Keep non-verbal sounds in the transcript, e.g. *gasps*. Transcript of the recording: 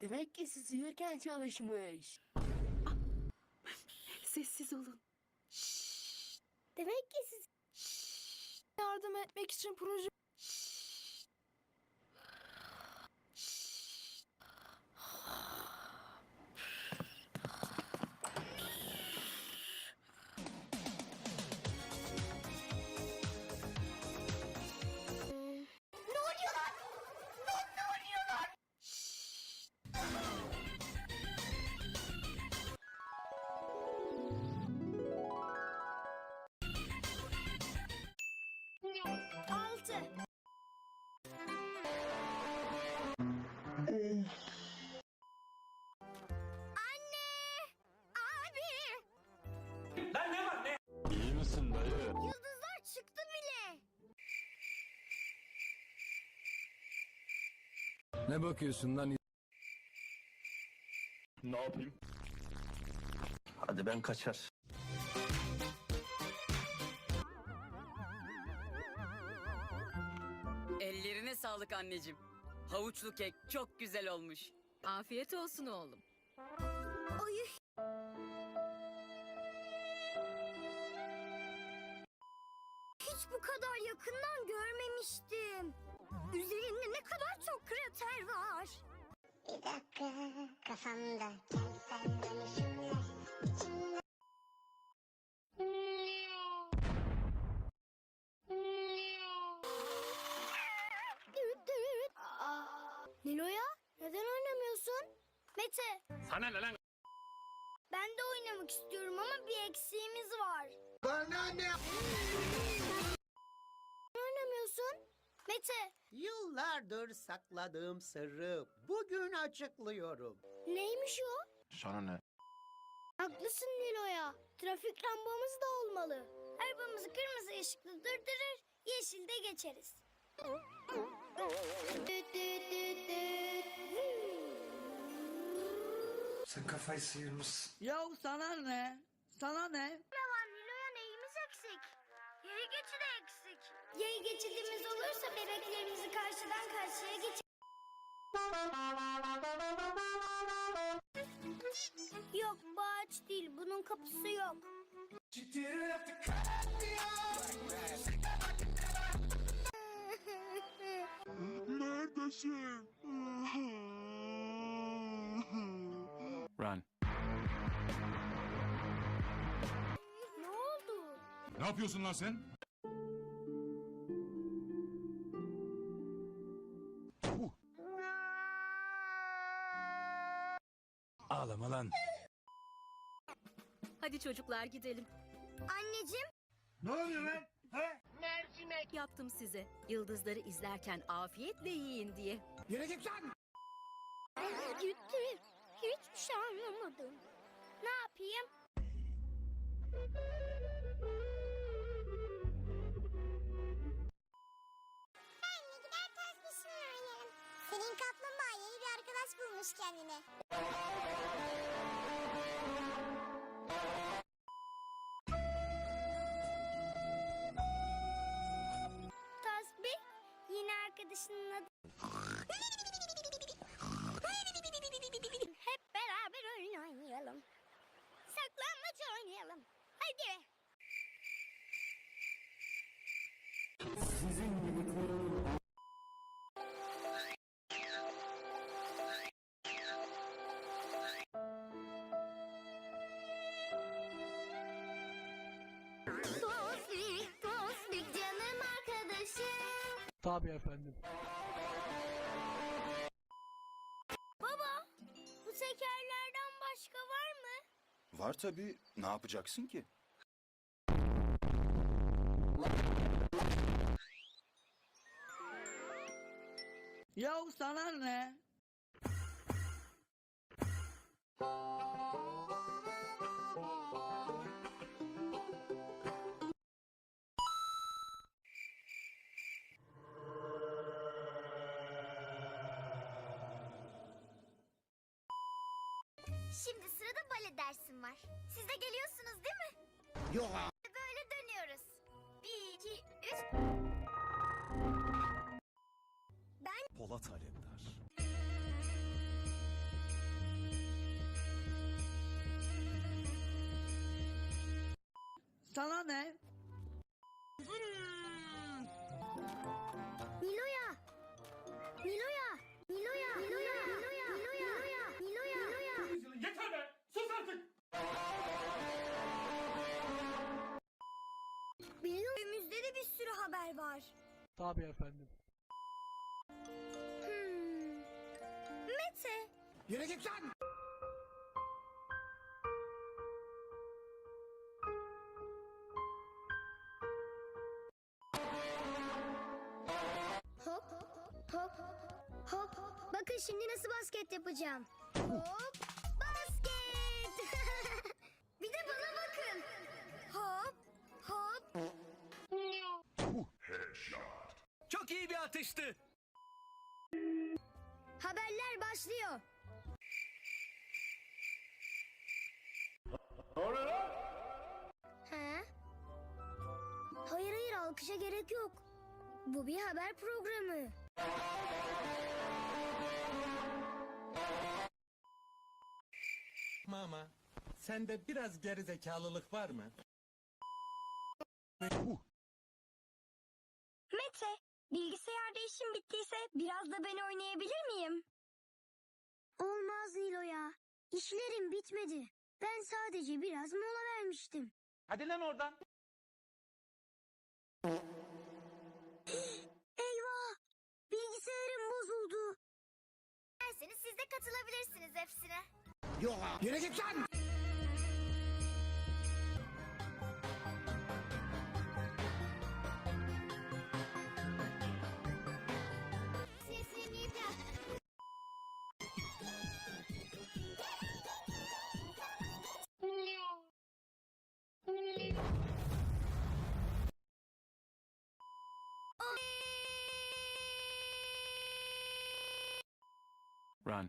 Demek ki siz uyurken çalışmış. Sessiz olun. Demek ki siz Yardım etmek için proje... Ne bakıyorsun lan? Ne yapayım? Hadi ben kaçar. Ellerine sağlık anneciğim. Havuçlu kek çok güzel olmuş. Afiyet olsun oğlum. Ay. Hiç bu kadar yakından görmemiştim. Üzerinde ne kadar çok krater var. Bir dakika kafamda içimde düt. Nilo'ya neden oynamıyorsun? Mete. Sana ne lan? Ben de oynamak istiyorum ama bir eksiğimiz var. Yıllardır sakladığım sırrı bugün açıklıyorum. Neymiş o? Sana ne? Haklısın Nilo'ya. Trafik lambamız da olmalı. Arabamızı kırmızı ışıklı durdurur, yeşilde geçeriz. Sen kafayı sıyırmışsın. Ya sana ne? Sana ne? Ne var Nilo'ya neyimiz eksik? Yaya geçidi eksik. Yaya karşıya geç... Yok bu ağaç değil, bunun kapısı yok. Neredesin? Run. ne oldu? Ne yapıyorsun lan sen? Çocuklar gidelim. Anneciğim, Ne oluyor lan? Yaptım size. Yıldızları izlerken afiyetle yiyin diye. Yere git lan. gitti. Hiçbir şey anlamadım. Ne yapayım? benle gider ters peşine oynarım. Senin kaplumbağa yeni bir arkadaş bulmuş kendine. Tabii efendim. Baba, bu tekerlerden başka var mı? Var tabii. Ne yapacaksın ki? Ya sana ne? Şimdi sırada bale dersim var. Siz de geliyorsunuz değil mi? Yok. Böyle dönüyoruz. Bir, iki, üç. Ben... Polat Alemdar. Sana ne? Milo'ya! Milo'ya! Haber var. Tabii efendim. Hmm. Mete! Yürü git lan! Hop, hop, hop. Bakın şimdi nasıl basket yapacağım. Hop, Çok iyi bir atıştı. Haberler başlıyor. He? Hayır hayır alkışa gerek yok. Bu bir haber programı. Mama, sende biraz gerizekalılık var mı? Mete, bilgisayarda işim bittiyse biraz da ben oynayabilir miyim? Olmaz Nilo ya. İşlerim bitmedi. Ben sadece biraz mola vermiştim. Hadi lan oradan. *gasps* Eyvah! Bilgisayarım bozuldu. Derseniz siz de katılabilirsiniz hepsine. Yürü git lan! Run.